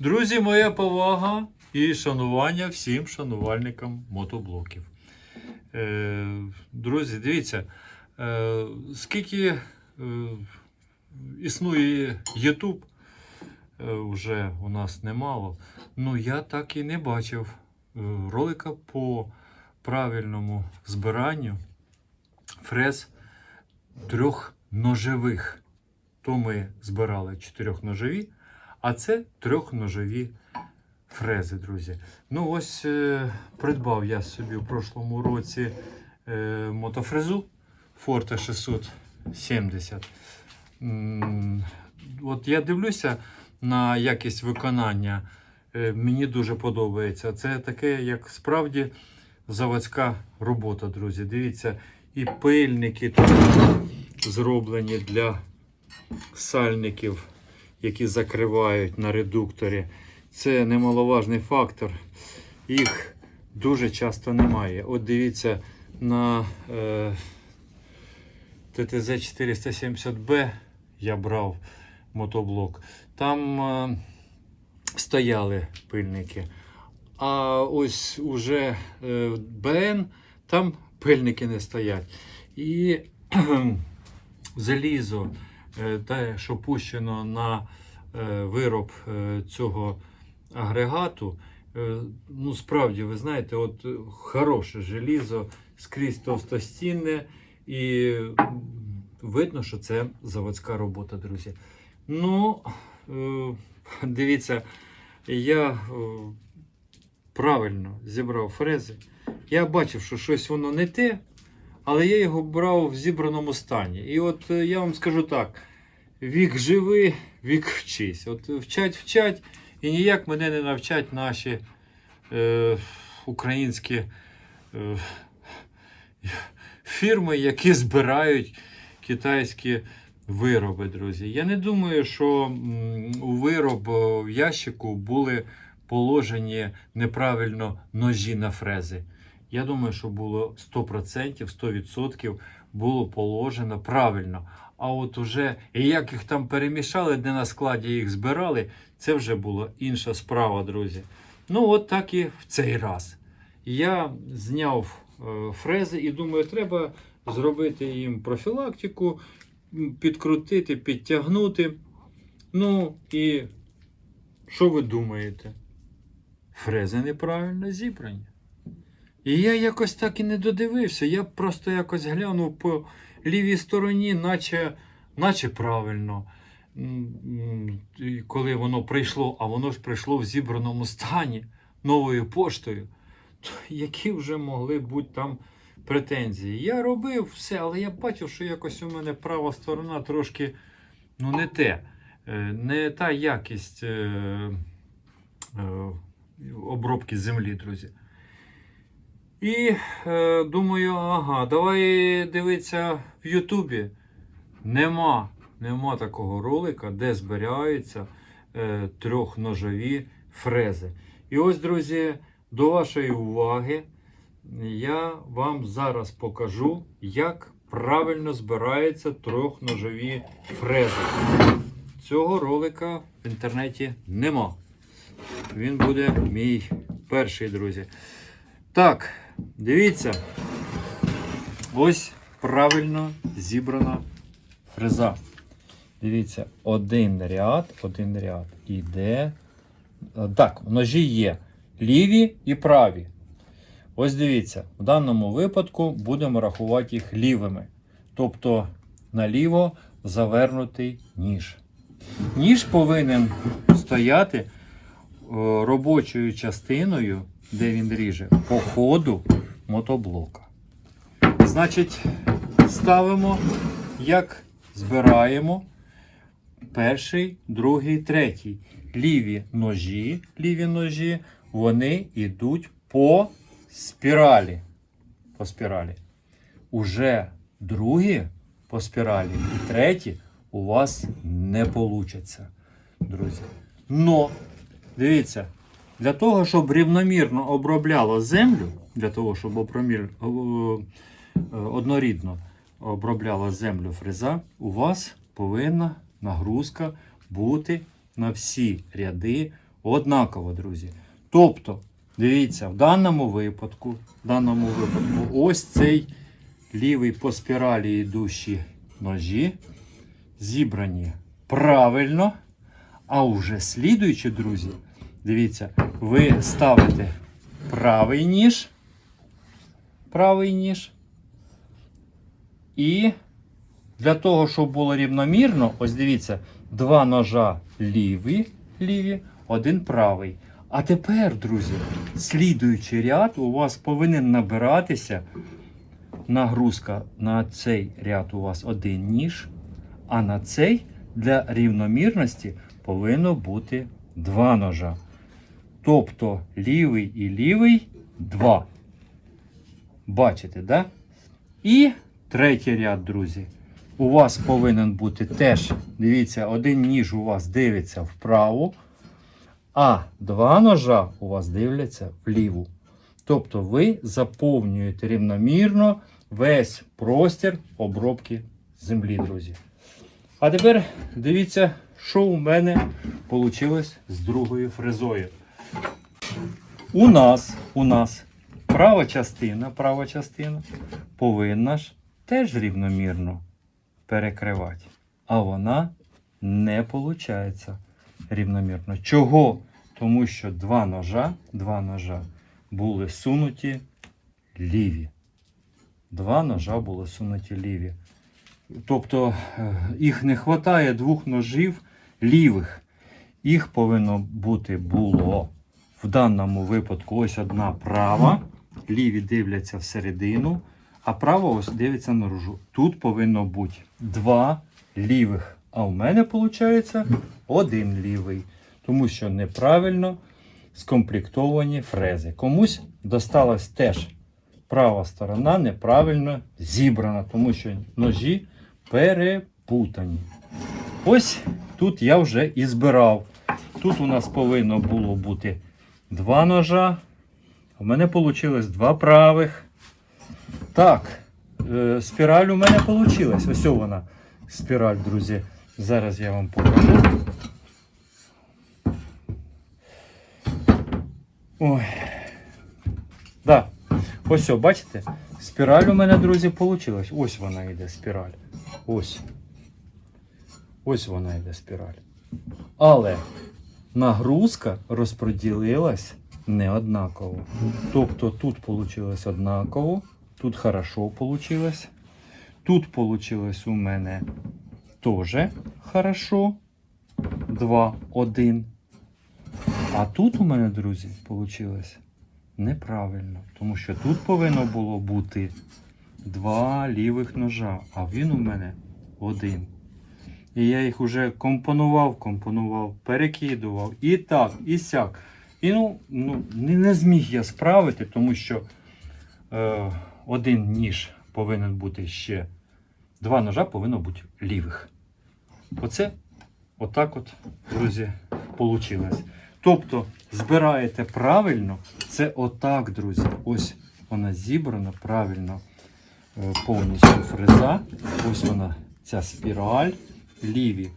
Друзі, моя повага і шанування всім шанувальникам мотоблоків. Е, друзі, дивіться, е, скільки е, існує YouTube, вже у нас немало. Ну я так і не бачив ролика по правильному збиранню фрез трьохножевих. То ми збирали чотирьохножеві, а це трьохножові фрези, друзі. Ну, ось е, придбав я собі в прошлому році е, мотофрезу Forte 670. М, От я дивлюся на якість виконання. Е, мені дуже подобається. Це таке, як справді заводська робота, друзі. Дивіться, і пильники тут зроблені для сальників, які закривають на редукторі. Це немаловажний фактор. Їх дуже часто немає. От дивіться на е, ТТЗ 470B я брав мотоблок. Там е, стояли пильники. А ось уже е, БН, там пильники не стоять. І залізо, те, що пущено на е, вироб е, цього агрегату, е, ну справді, ви знаєте, от е, хороше желізо, скрізь товстостінне, і видно, що це заводська робота, друзі. Ну, е, дивіться, я е, правильно зібрав фрези. Я бачив, що щось воно не те, але я його брав в зібраному стані. І от е, я вам скажу так: вік живи, вік вчись. От вчать, вчать, і ніяк мене не навчать наші е, українські е, фірми, які збирають китайські вироби, друзі. Я не думаю, що у вироб е, в ящику були положені неправильно ножі на фрези. Я думаю, що було 100%, 100% було положено правильно. А от уже як їх там перемішали, де на складі їх збирали, це вже була інша справа, друзі. Ну, от так і в цей раз. Я зняв е, фрези і думаю, треба зробити їм профілактику, підкрутити, підтягнути. Ну і що ви думаєте? Фрези неправильно зібрані. І я якось так і не додивився. Я просто якось глянув по лівій стороні, наче, наче правильно. Коли воно прийшло, а воно ж прийшло в зібраному стані новою поштою, то які вже могли бути там претензії? Я робив все, але я бачив, що якось у мене права сторона трошки ну, не те. Е, Не та якість е, е, обробки землі, друзі. І е, думаю, ага, давай дивитися в Ютубі. Нема, нема такого ролика, де збираються е, трьохножові фрези. І ось, друзі, до вашої уваги я вам зараз покажу, як правильно збираються трьохножові фрези. Цього ролика в інтернеті нема. Він буде мій перший, друзі. Так, дивіться. Ось правильно зібрана фреза. Дивіться, один ряд, один ряд іде. Е, Так, ножі є ліві і праві. Ось дивіться, в даному випадку будемо рахувати їх лівими. Тобто наліво завернутий ніж. Ніж повинен стояти е, робочою частиною, де він ріже, по ходу мотоблока. Значить, ставимо, як збираємо перший, другий, третій. Ліві ножі, ліві ножі, вони йдуть по спіралі. По спіралі. Уже другі по спіралі і треті у вас не получаться, друзі. Но, дивіться, для того, щоб рівномірно обробляло землю, для того, щоб обромір, о, о, однорідно обробляла землю фреза, у вас повинна нагрузка бути на всі ряди однаково, друзі. Тобто, дивіться, в даному випадку, в даному випадку, ось цей лівий по спіралі йдущі ножі зібрані правильно. А вже слідуючи, друзі, дивіться, ви ставите правий ніж, правий ніж. І для того, щоб було рівномірно, ось дивіться, два ножа ліві, ліві, один правий. А тепер, друзі, слідуючий ряд у вас повинен набиратися нагрузка на цей ряд у вас один ніж, а на цей для рівномірності повинно бути два ножа. Тобто лівий і лівий два. Бачите, да? І третій ряд, друзі. У вас повинен бути теж, дивіться, один ніж у вас дивиться вправо, а два ножа у вас дивляться вліву. Тобто ви заповнюєте рівномірно весь простір обробки землі, друзі. А тепер дивіться, що у мене вийшло з другою фрезою. У нас, у нас права частина, права частина повинна ж теж рівномірно перекривати. А вона не виходить рівномірно. Чого? Тому що два ножа, два ножа були сунуті ліві. Два ножа були сунуті ліві. Тобто е, їх не вистачає двох ножів лівих. Їх повинно бути було в даному випадку ось одна права. Ліві дивляться всередину, а права ось дивиться наружу. Тут повинно бути два лівих. А у мене виходить один лівий. Тому що неправильно скомплектовані фрези. Комусь досталась теж права сторона неправильно зібрана, тому що ножі перепутані. Ось тут я вже і збирав. Тут у нас повинно було бути два ножа. У мене вийшло два правих. Так, е, спіраль у мене вийшла. Ось вона, спіраль, друзі. Зараз я вам покажу. Ой. Да. Ось, бачите? Спіраль у мене, друзі, вийшла. Ось вона йде спіраль. Ось. Ось вона йде спіраль. Але нагрузка розподілилась не однаково. Тобто тут вийшло однаково, тут хорошо вийшло. Тут вийшло у мене теж хорошо. 2, 1. А тут у мене, друзі, вийшло неправильно. Тому що тут повинно було бути два лівих ножа, а він у мене один. І я їх вже компонував, компонував, перекидував і так, і сяк. І ну, ну не, не зміг я справити, тому що е, один ніж повинен бути ще. Два ножа повинно бути лівих. Оце отак от, друзі, вийшло. Тобто збираєте правильно, це отак, друзі. Ось вона зібрана правильно е, повністю фреза. Ось вона, ця спіраль. Ліві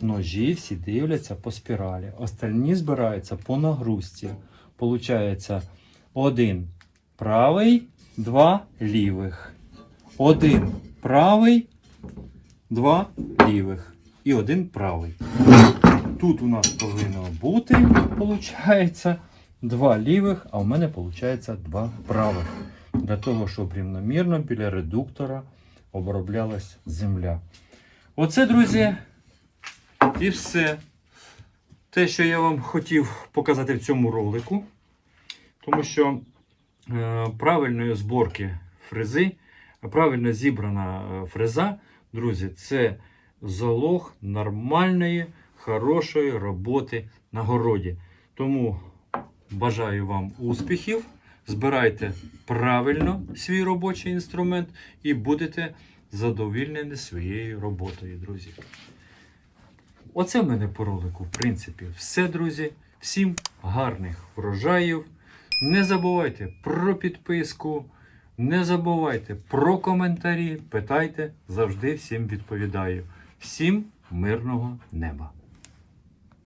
ножі всі дивляться по спіралі. Остальні збираються по нагрузці. Получається один правий, два лівих. Один правий, два лівих. І один правий. Тут у нас повинно бути, виходить, два лівих, а у мене виходить два правих. Для того, щоб рівномірно біля редуктора оброблялась земля. Оце, друзі, і все. Те, що я вам хотів показати в цьому ролику. Тому що е, правильної зборки фрези, правильно зібрана е, фреза, друзі, це залог нормальної, хорошої роботи на городі. Тому бажаю вам успіхів. Збирайте правильно свій робочий інструмент і будете задовільнені своєю роботою, друзі. Оце в мене по ролику, в принципі, все, друзі. Всім гарних врожаїв. Не забувайте про підписку, не забувайте про коментарі. Питайте, завжди всім відповідаю. Всім мирного неба!